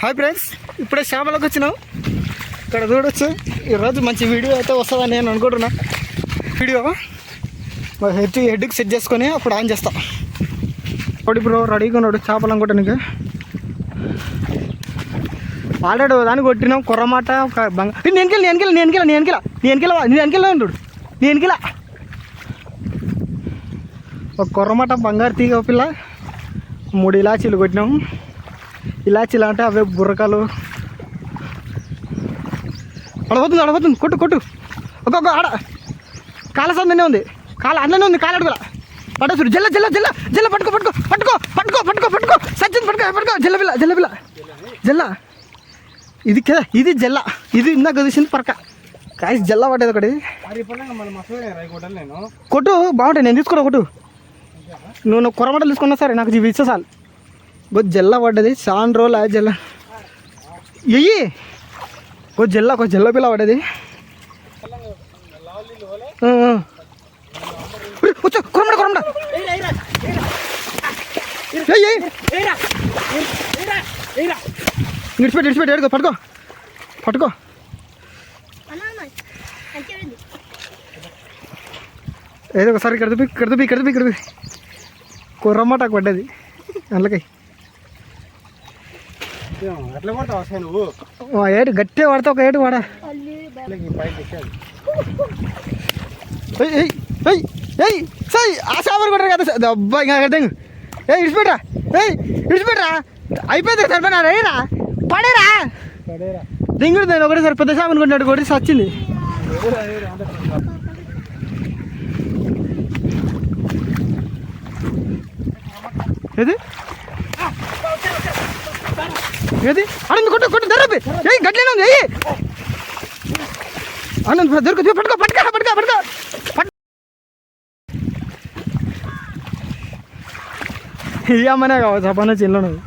Hi friends ఇప్పుడే చేపలకు వచ్చినాం. ఇక్కడ చూడొచ్చు. ఈరోజు మంచి వీడియో అయితే వస్తుందని నేను అనుకుంటున్నా. వీడియో హెడ్ హెడ్కి సెట్ చేసుకొని అప్పుడు ఆన్ చేస్తా. ఇప్పుడు ఇప్పుడు రెడీగా ఉన్నాడు చేపలు అనుకోవటానికి. ఆల్రెడీ దాన్ని కొట్టినాం కొర్రమాట నేనుకెళ్ళి నేనుకెళ్ళి నేనుకెళ్ళి నేనుకెళ్ళ నేనుకెళ్ళ నేనుకెళ్ళ ఉండు నేనుకెళ్ళ ఒక కొర్రమాట బంగారు తీగ పిల్ల. మూడు ఇలాచీలు కొట్టినాం. ఇలాచీలు అంటే అవే బుర్రకాలు. అడబోతుంది అడబోతుంది కొట్టు కొట్టు. ఒక్కొక్క ఆడ. కాల సందనే ఉంది. కాల అందులోనే ఉంది కాల అడుగుల. పడేసుడు జల్ల జల్ల జల్ల జల్ల పట్టుకో పట్టుకో పట్టుకో పట్టుకో పట్టుకో పట్టుకో. సచిన్ పట్టుకో పట్టుకో. జల్ల పిల్ల జల్ల పిల్ల. జల్ల. ఇది కదా ఇది జల్ల. ఇది ఇందాక తీసింది పరక. కాయ జల్ల పడ్డది ఒకటి. కొట్టు బాగుంటాయి. నేను తీసుకున్నా కొట్టు. నువ్వు నువ్వు కొరమటలు తీసుకున్నా సరే నాకు ఇవి ఇచ్చే చాలు. గొద్దు జల్ల పడ్డది సాన్ రోజులు ఆ జల్ల. ఎయ్యి ఒక జల్ల ఒక జల్ల పిల్ల పడ్డది. ఆ, కొరమడ ఉరి, కొరమట కొరమట. ఇడిచిపెట్టి ఇడిచిపెట్టి ఏడుకో పట్టుకో. పట్టుకో. ఏదో ఒకసారి ఇక్కడ దుప్పి ఇక్కడ దుప్పి ఇక్కడ ఇక్కడ కుర్రమ్మటాకు పడ్డది అందులోకి అట్లా కొడతావు అసలు నువ్వు? ఏడు గట్టిగా పడతా ఒక ఏడు వాడా. సై ఆ సాంబార్ కొట్టారు కదా సై. అబ్బా ఇంకా కట్టంగు ఏయ్ ఇడిచిపెట్టరా ఏయ్ ఇడిచిపెట్టరా అయిపోయింది సరిపోయినా రేరా పడేరా. పడేరా. దింగుడు నేను ఒకటేసారి పెద్ద సాగు కొట్టినట్టు కొట్టి వచ్చింది ఏది? ఏది? అనంది కొట్టు కొట్టు దొరపి ఏయ్ గట్లనే ఉంది ఏయ్. అనంది దొరుకు పట్టుకో పట్టుకో పట్టుకో పట్టుకో. పట్టు ఈ కావచ్చు అప్పటి చిల్లనది